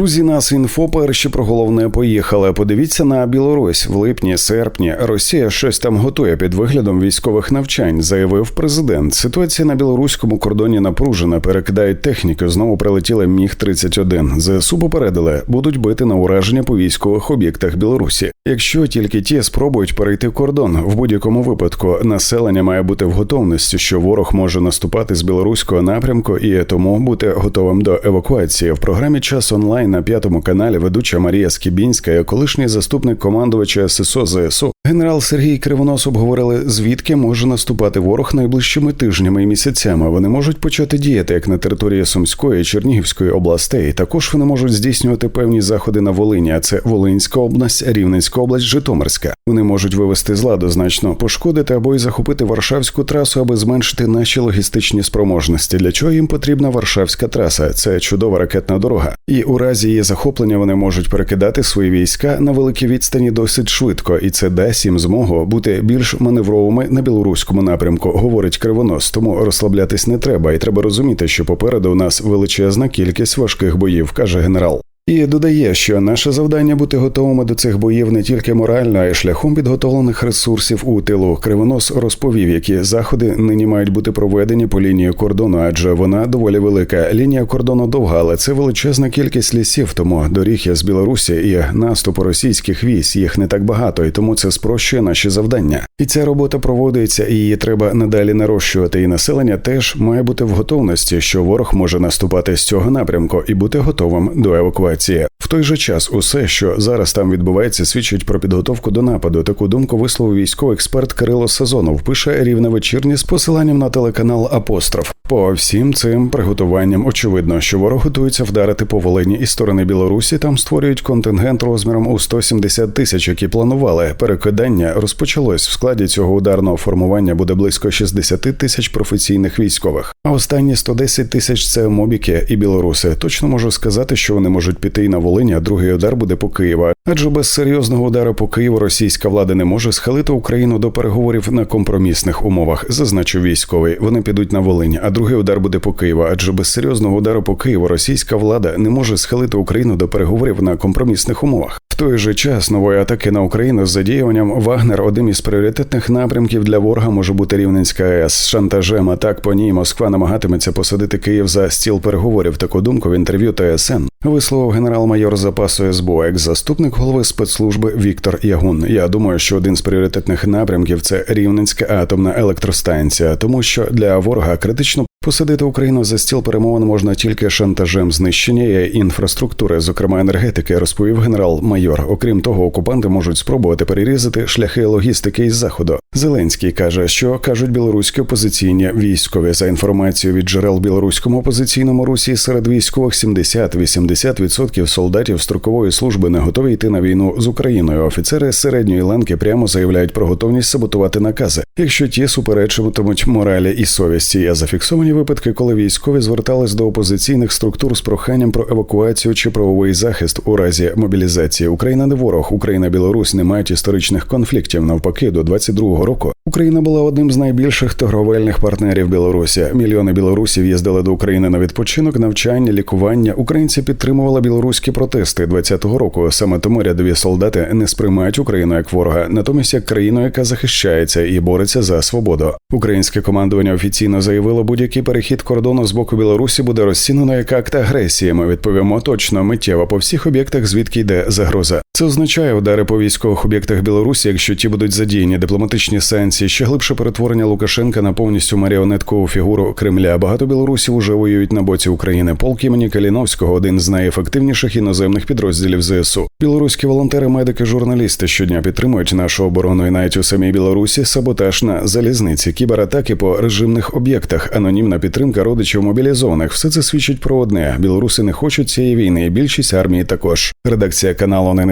Друзі, нас інфо перші про головне поїхали. Подивіться на Білорусь в липні, серпні. Росія щось там готує під виглядом військових навчань, заявив президент. Ситуація на білоруському кордоні напружена. Перекидають техніку. Знову прилетіли міг 31 ЗСУ попередили, будуть бити на ураження по військових об'єктах Білорусі. Якщо тільки ті спробують перейти кордон, в будь-якому випадку населення має бути в готовності, що ворог може наступати з білоруського напрямку, і тому бути готовим до евакуації. В програмі час онлайн на п'ятому каналі ведуча Марія Скібінська, колишній заступник командувача ССО ЗСУ, генерал Сергій Кривонос обговорили, звідки може наступати ворог найближчими тижнями і місяцями. Вони можуть почати діяти як на території Сумської, Чернігівської областей. Також вони можуть здійснювати певні заходи на Волині. А це Волинська область, Рівненська область, Житомирська. Вони можуть вивести з ладу значно пошкодити або й захопити Варшавську трасу, аби зменшити наші логістичні спроможності. Для чого їм потрібна Варшавська траса? Це чудова ракетна дорога. І у разі її захоплення вони можуть перекидати свої війська на великі відстані досить швидко, і це дасть їм змогу бути більш маневровими на білоруському напрямку, говорить Кривонос. Тому розслаблятись не треба, і треба розуміти, що попереду у нас величезна кількість важких боїв, каже генерал. І додає, що наше завдання бути готовими до цих боїв не тільки морально, а й шляхом підготовлених ресурсів у тилу. Кривонос розповів, які заходи нині мають бути проведені по лінії кордону, адже вона доволі велика. Лінія кордону довга, але це величезна кількість лісів. Тому доріг є з Білорусі і наступу російських військ їх не так багато, і тому це спрощує наші завдання. І ця робота проводиться, і її треба надалі нарощувати. І населення теж має бути в готовності, що ворог може наступати з цього напрямку і бути готовим до евакуації. В той же час усе, що зараз там відбувається, свідчить про підготовку до нападу. Таку думку висловив військовий експерт Кирило Сезонов. Пише рівне вечірні з посиланням на телеканал Апостроф. По всім цим приготуванням очевидно, що ворог готується вдарити по Волині із сторони Білорусі. Там створюють контингент розміром у 170 тисяч, які планували. Перекидання розпочалось в складі цього ударного формування. Буде близько 60 тисяч професійних військових. А останні 110 тисяч це мобіки і білоруси. Точно можу сказати, що вони можуть піти і на Волині, а другий удар буде по Києва. Адже без серйозного удару по Києву російська влада не може схилити Україну до переговорів на компромісних умовах, зазначив військовий. Вони підуть на Волинь, а другий удар буде по Києву. Адже без серйозного удару по Києву російська влада не може схилити Україну до переговорів на компромісних умовах. В той же час нової атаки на Україну з задіюванням Вагнер одним із пріоритетних напрямків для ворога може бути Рівненська АЕС шантажем. Атак по ній Москва намагатиметься посадити Київ за стіл переговорів. Таку думку в інтерв'ю ТСН висловив генерал-майор запасу СБУ, екс-заступник голови спецслужби Віктор Ягун. Я думаю, що один з пріоритетних напрямків це Рівненська атомна електростанція, тому що для ворога критично Посадити Україну за стіл перемовин можна тільки шантажем знищення інфраструктури, зокрема енергетики, розповів генерал-майор. Окрім того, окупанти можуть спробувати перерізати шляхи логістики із заходу. Зеленський каже, що кажуть білоруські опозиційні військові за інформацією від джерел білоруському опозиційному русі серед військових 70-80% солдатів строкової служби не готові йти на війну з Україною. Офіцери середньої ланки прямо заявляють про готовність саботувати накази, якщо ті суперечуватимуть моралі і совісті. А зафіксовані випадки, коли військові звертались до опозиційних структур з проханням про евакуацію чи правовий захист у разі мобілізації. Україна не ворог, Україна, Білорусь не мають історичних конфліктів. Навпаки, до 22-го року Україна була одним з найбільших торговельних партнерів Білорусі. Мільйони білорусів їздили до України на відпочинок, навчання, лікування. Українці підтримували білоруські протести 20-го року. Саме тому рядові солдати не сприймають Україну як ворога, натомість як країну, яка захищається і бореться за свободу. Українське командування офіційно заявило, будь-який перехід кордону з боку Білорусі буде розцінено як акт агресії. Ми відповімо точно миттєво по всіх об'єктах, звідки йде загроза. Це означає удари по військових об'єктах Білорусі, якщо ті будуть задіяні дипломатичні санкції, ще глибше перетворення Лукашенка на повністю маріонеткову фігуру Кремля. Багато білорусів уже воюють на боці України. Полк імені Каліновського один з найефективніших іноземних підрозділів ЗСУ. Білоруські волонтери, медики, журналісти щодня підтримують нашу оборону і навіть у самій Білорусі саботаж на залізниці, кібератаки по режимних об'єктах, анонімна підтримка родичів мобілізованих. Все це свідчить про одне: білоруси не хочуть цієї війни. і Більшість армії також. Редакція каналу не